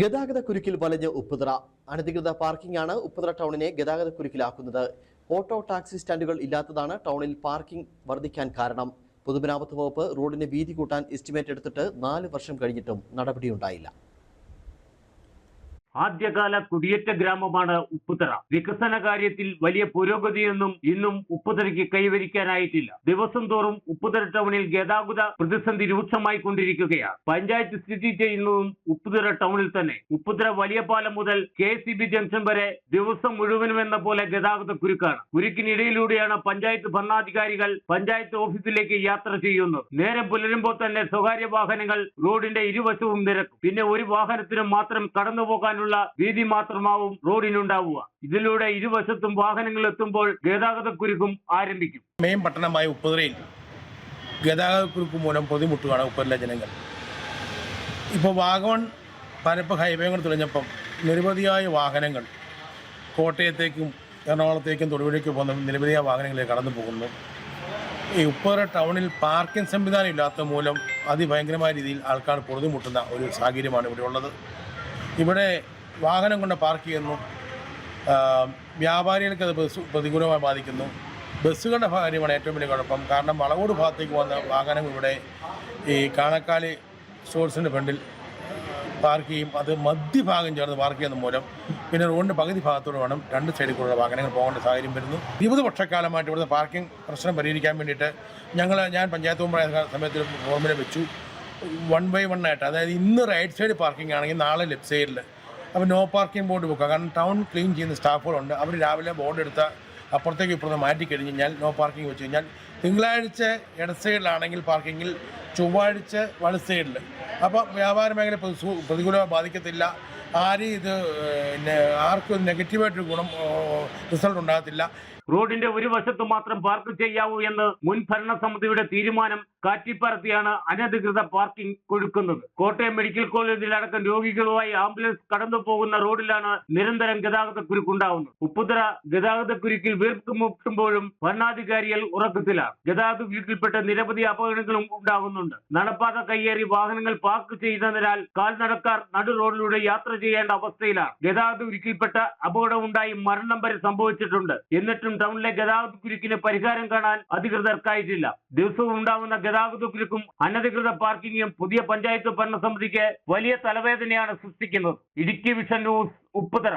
ഗതാഗത കുരുക്കിൽ വലഞ്ഞ് ഉപ്പുതറ. അനധികൃത പാർക്കിംഗ് ആണ് ഉപ്പുതറ ടൗണിനെ ഗതാഗത കുരുക്കിലാക്കുന്നത്. ഓട്ടോ ടാക്സി സ്റ്റാൻഡുകൾ ഇല്ലാത്തതാണ് ടൗണിൽ പാർക്കിംഗ് വർദ്ധിക്കാൻ കാരണം. പൊതുമരാമത്ത് വകുപ്പ് റോഡിന് വീതി കൂട്ടാൻ എസ്റ്റിമേറ്റ് എടുത്തിട്ട് നാല് വർഷം കഴിഞ്ഞിട്ടും നടപടിയുണ്ടായില്ല. ആദ്യകാല കുടിയേറ്റ ഗ്രാമമാണ് ഉപ്പുതറ. വികസന കാര്യത്തിൽ വലിയ പുരോഗതിയൊന്നും ഇന്നും ഉപ്പുതറയ്ക്ക് കൈവരിക്കാനായിട്ടില്ല. ദിവസം തോറും ഉപ്പുതറ ടൗണിൽ ഗതാഗത പ്രതിസന്ധി രൂക്ഷമായി കൊണ്ടിരിക്കുകയാണ്. പഞ്ചായത്ത് സ്ഥിതി ചെയ്യുന്നതും ഉപ്പുതറ ടൗണിൽ തന്നെ. ഉപ്പുതറ വലിയ പാലം മുതൽ കെ ജംഗ്ഷൻ വരെ ദിവസം മുഴുവനും എന്ന പോലെ ഗതാഗത കുരുക്കാണ്. കുരുക്കിനിടയിലൂടെയാണ് പഞ്ചായത്ത് ഭരണാധികാരികൾ പഞ്ചായത്ത് ഓഫീസിലേക്ക് യാത്ര ചെയ്യുന്നത്. നേരെ പുലരുമ്പോൾ തന്നെ സ്വകാര്യ വാഹനങ്ങൾ റോഡിന്റെ ഇരുവശവും നിരക്കും. പിന്നെ ഒരു വാഹനത്തിനും മാത്രം കടന്നു വീതി മാത്രമാവും റോഡിനുണ്ടാവുക. ഇതിലൂടെ ഇരുവശത്തും വാഹനങ്ങൾ എത്തുമ്പോൾ ഗതാഗത കുരുക്കും ആരംഭിക്കും. മെയിൻ പട്ടണമായ ഉപ്പുതറയിൽ ഗതാഗതക്കുരുക്ക് മൂലം പൊതിമുട്ടുകയാണ് ഉപ്പുതല ജനങ്ങൾ. ഇപ്പോൾ വാഗമൺ പരപ്പ് ഹൈവേ തുടങ്ങിയപ്പം നിരവധിയായ വാഹനങ്ങൾ കോട്ടയത്തേക്കും എറണാകുളത്തേക്കും തൊടുപുഴയ്ക്കും പോകുന്ന നിരവധിയായ വാഹനങ്ങളിൽ കടന്നു പോകുന്നു. ഈ ഉപ്പുതറ ടൗണിൽ പാർക്കിംഗ് സംവിധാനം ഇല്ലാത്ത മൂലം അതിഭയങ്കരമായ രീതിയിൽ ആൾക്കാർ പൊറുതിമുട്ടുന്ന ഒരു സാഹചര്യമാണ് ഇവിടെ ഉള്ളത്. ഇവിടെ വാഹനം കൊണ്ട് പാർക്ക് ചെയ്യുന്നു. വ്യാപാരികൾക്ക് അത് ബസ് പ്രതികൂലമായി ബാധിക്കുന്നു. ബസ്സുകളുടെ കാര്യമാണ് ഏറ്റവും വലിയ കുഴപ്പം. കാരണം വളവോട് ഭാഗത്തേക്ക് വന്ന വാഹനം ഇവിടെ ഈ കാണക്കാലി സ്റ്റോഴ്സിന്റെ ഫ്രണ്ടിൽ പാർക്ക് ചെയ്യും. അത് മധ്യഭാഗം ചേർന്ന് പാർക്ക് ചെയ്യുന്ന മൂലം പിന്നെ റോഡിന്റെ പകുതി ഭാഗത്തോട് വേണം രണ്ട് സൈഡിൽ കൂടെ വാഹനങ്ങൾ പോകേണ്ട സാഹചര്യം വരുന്നു. ഇരുപത് വർഷക്കാലമായിട്ട് ഇവിടുത്തെ പാർക്കിംഗ് പ്രശ്നം പരിഹരിക്കാൻ വേണ്ടിയിട്ട് ഞങ്ങൾ ഞാൻ പഞ്ചായത്ത് മുമ്പായ സമയത്ത് ഫോർമുല വെച്ചു. വൺ ബൈ വൺ ആയിട്ട്. അതായത് ഇന്ന് റൈറ്റ് സൈഡ് പാർക്കിംഗ് ആണെങ്കിൽ നാളെ ലെഫ്റ്റ് സൈഡിൽ അപ്പോൾ നോ പാർക്കിംഗ് ബോർഡ് വെക്കുക കാരണം ടൗൺ ക്ലീൻ ചെയ്യുന്ന സ്റ്റാഫുകളുണ്ട് അവർ രാവിലെ ബോർഡ് എടുത്ത അപ്പുറത്തേക്ക് ഇപ്പുറത്ത് മാറ്റി കഴിഞ്ഞ് കഴിഞ്ഞാൽ നോ പാർക്കിംഗ് വെച്ച് കഴിഞ്ഞാൽ തിങ്കളാഴ്ച ഇട സൈഡിലാണെങ്കിൽ പാർക്കിങ്ങിൽ ചൊവ്വാഴ്ച വലത് സൈഡിൽ അപ്പോൾ വ്യാപാര മേഖല പ്രതി- പ്രതികൂലമായി ബാധിക്കത്തില്ല. ആരും ഇത് പിന്നെ ആർക്കും നെഗറ്റീവായിട്ട് ഗുണം റിസൾട്ട് ഉണ്ടാകത്തില്ല. റോഡിന്റെ ഒരു വശത്ത് മാത്രം പാർക്ക് ചെയ്യാവൂ എന്ന് മുൻ ഭരണസമിതിയുടെ തീരുമാനം കാറ്റിപ്പറത്തിയാണ് അനധികൃത പാർക്കിംഗ് കൊടുക്കുന്നത് കോട്ടയം മെഡിക്കൽ കോളേജിലടക്കം രോഗികളുമായി ആംബുലൻസ് കടന്നു പോകുന്ന റോഡിലാണ് നിരന്തരം ഗതാഗത കുരുക്കുണ്ടാവുന്നത് ഉപ്പുതറ ഗതാഗത കുരുക്കിൽ വീർപ്പുമുട്ടുമ്പോഴും ഭരണാധികാരികൾ ഉറക്കത്തിലാണ് ഗതാഗത കുരുക്കിൽപ്പെട്ട നിരവധി അപകടങ്ങളും ഉണ്ടാകുന്നുണ്ട്. നടപ്പാത കയ്യേറി വാഹനങ്ങൾ പാർക്ക് ചെയ്യുന്നതിനാൽ കാൽനടക്കാർ നടു റോഡിലൂടെ യാത്ര ചെയ്യേണ്ട അവസ്ഥയിലാണ് ഗതാഗത കുരുക്കിൽപ്പെട്ട അപകടമുണ്ടായി മരണം വരെ സംഭവിച്ചിട്ടുണ്ട്. എന്നിട്ടും ടൗണിലെ ഗതാഗത കുരുക്കിന് പരിഹാരം കാണാൻ അധികൃതർക്കായിട്ടില്ല ദിവസവും ഉണ്ടാവുന്ന ഗതാഗത കുരുക്കും അനധികൃത പാർക്കിങ്ങും പുതിയ പഞ്ചായത്ത് ഭരണസമിതിക്ക് വലിയ തലവേദനയാണ് സൃഷ്ടിക്കുന്നത്. Idukki vision news Upputhara.